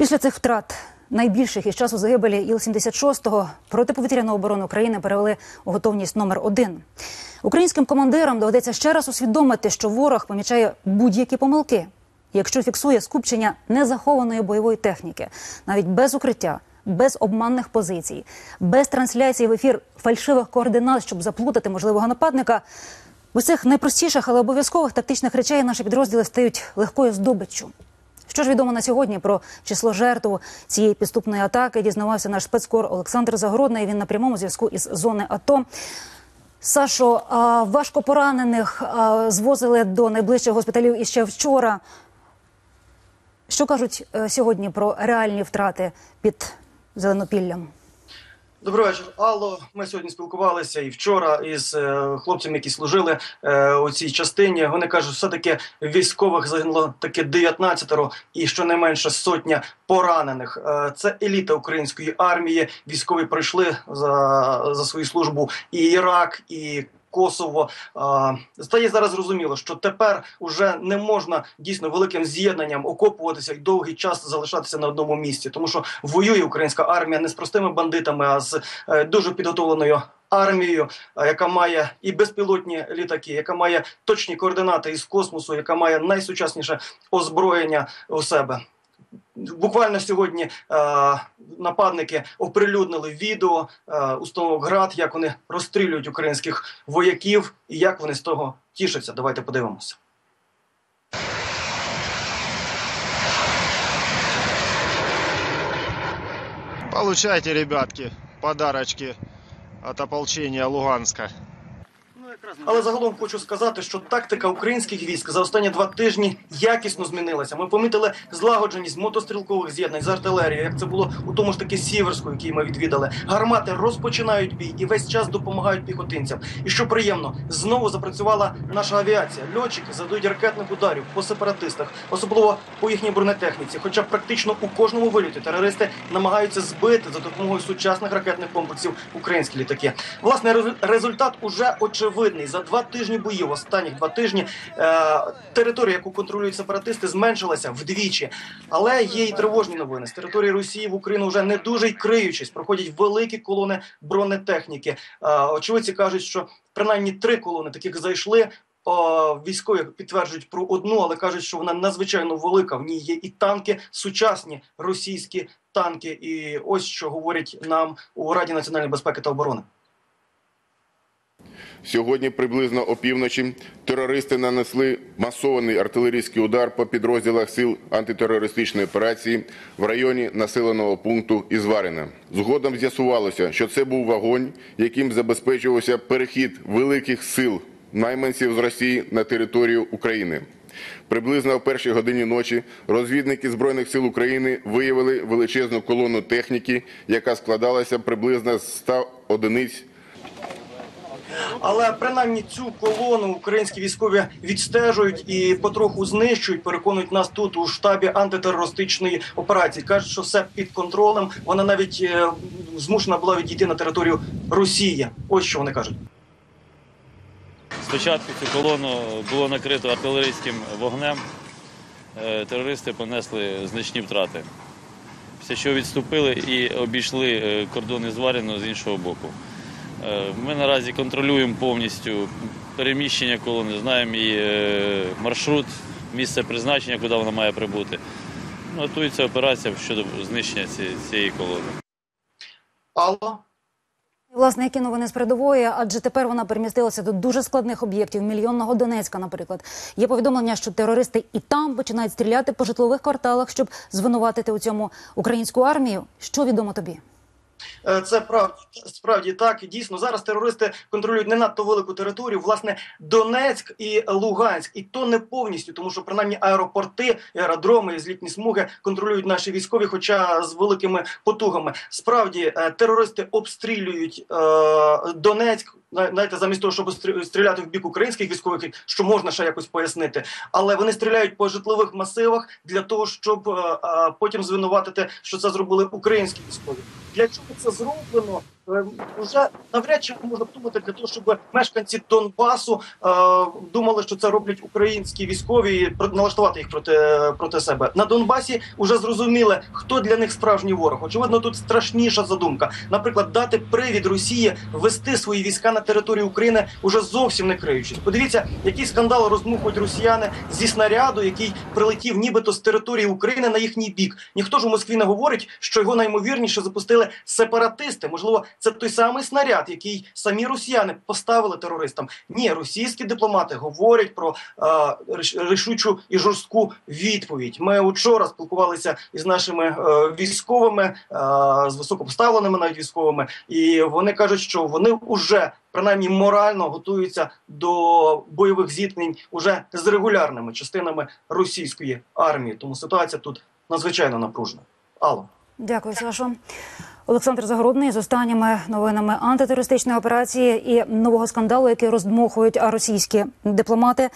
Після цих втрат найбільших із часу загибелі Іл-76 протиповітряну оборону України перевели у готовність номер один. Українським командирам доведеться ще раз усвідомити, що ворог помічає будь-які помилки, якщо фіксує скупчення незахованої бойової техніки, навіть без укриття. Без обманних позицій, без трансляції в ефір фальшивих координат, щоб заплутати можливого нападника. В усіх найпростіших, але обов'язкових тактичних речей наші підрозділи стають легкою здобиччю. Що ж відомо на сьогодні про число жертв цієї підступної атаки? Дізнавався наш спецкор Олександр Загородний. Він на прямому зв'язку із зони АТО. Сашо, важко поранених звозили до найближчих госпіталів іще вчора. Що кажуть е, сьогодні про реальні втрати під Зеленопіллям? Добрий вечір, Алло. Ми сьогодні спілкувалися і вчора із е, хлопцями, які служили е, у цій частині. Вони кажуть, все таки військових загинуло таки 19 і щонайменше сотня поранених. Е, це еліта української армії. Військові пройшли за, за свою службу і Ірак, і Косово стає зараз зрозуміло, що тепер уже не можна дійсно великим з'єднанням окопуватися і довгий час залишатися на одному місці, тому що воює українська армія не з простими бандитами, а з е, дуже підготовленою. Армією, е, яка має і безпілотні літаки, яка має точні координати із космосу, яка має найсучасніше озброєння у себе. Буквально сьогодні е, нападники оприлюднили відео е, установок ГРАД, як вони розстрілюють українських вояків і як вони з того тішаться. Давайте подивимося. Получайте, ребятки, подарочки от ополчения Луганска. Але загалом хочу сказати, що тактика українських військ за останні два тижні якісно змінилася. Ми помітили злагодженість мотострілкових з'єднань з артилерією, як це було у тому ж таки Сіверську, який ми відвідали. Гармати розпочинають бій і весь час допомагають піхотинцям. І що приємно, знову запрацювала наша авіація. Льотчики задають ракетних ударів по сепаратистах, особливо по їхній бронетехніці. Хоча практично у кожному вильоті терористи намагаються збити за допомогою сучасних ракетних комплексів українські літаки. Власне, результат уже очевидний. За два тижні боїв, останніх два тижні, е, територія, яку контролюють сепаратисти, зменшилася вдвічі. Але є і тривожні новини. З території Росії в Україну вже не дуже й криючись, проходять великі колони бронетехніки. Е, очевидці кажуть, що принаймні три колони таких зайшли. Військові підтверджують про одну, але кажуть, що вона надзвичайно велика. В ній є і танки, сучасні російські танки. І ось що говорять нам у Раді національної безпеки та оборони. Сьогодні приблизно опівночі терористи нанесли масований артилерійський удар по підрозділах сил антитерористичної операції в районі населеного пункту Ізварина. Згодом з'ясувалося, що це був вогонь, яким забезпечувався перехід великих сил найманців з Росії на територію України. Приблизно о першій годині ночі розвідники Збройних сил України виявили величезну колону техніки, яка складалася приблизно з 100 одиниць Але принаймні цю колону українські військові відстежують і потроху знищують. Переконують нас тут у штабі антитерористичної операції. кажуть, що все під контролем. Вона навіть е, змушена була відійти на територію Росії. Ось що вони кажуть. Спочатку цю колону було накрито артилерійським вогнем. Е, Терористи понесли значні втрати. Після чого відступили і обійшли е, кордони зварено з іншого боку. Е, Ми наразі контролюємо повністю переміщення колони, знаємо її е, маршрут, місце призначення, куди вона має прибути. Ну, Готується операція щодо знищення цієї- цієї колони. Алло. Власне, які новини з передової, адже тепер вона перемістилася до дуже складних об'єктів мільйонного Донецька. Наприклад, є повідомлення, що терористи і там починають стріляти по житлових кварталах, щоб звинуватити у цьому українську армію. Що відомо тобі? Е, Це правді справді так. Дійсно, зараз терористи контролюють не надто велику територію. Власне, Донецьк і Луганськ, і то не повністю, тому що принаймні аеропорти, аеродроми злітні смуги контролюють наші військові, хоча з великими потугами. Справді е, терористи обстрілюють е, Донецьк. Зна- Знаєте, замість того, щоб стрі- стріляти в бік українських військових, що можна ще якось пояснити, але вони стріляють по житлових масивах для того, щоб е, е, потім звинуватити, що це зробили українські військові. Для чого це зроблено? Е, вже навряд чи можна подумати для того, щоб мешканці Донбасу е, думали, що це роблять українські військові, і налаштувати їх проти, проти себе. На Донбасі вже зрозуміли, хто для них справжній ворог. Очевидно, тут страшніша задумка. Наприклад, дати привід Росії вести свої війська на територію України уже зовсім не криючись. Подивіться, який скандал розмухують росіяни зі снаряду, який прилетів нібито з території України на їхній бік. Ніхто ж у Москві не говорить, що його наймовірніше запустили сепаратисти. Можливо, це той самий снаряд, який самі росіяни поставили терористам. Ні, російські дипломати говорять про е, рішучу і жорстку відповідь. Ми вчора спілкувалися із нашими е, військовими, е, з високопоставленими навіть військовими, і вони кажуть, що вони вже принаймні морально готуються до бойових зіткнень уже з регулярними частинами російської армії. Тому ситуація тут надзвичайно напружена. Алло. Дякую, Сашо. Олександр Загородний з останніми новинами антитерористичної операції і нового скандалу, який роздмухують російські дипломати.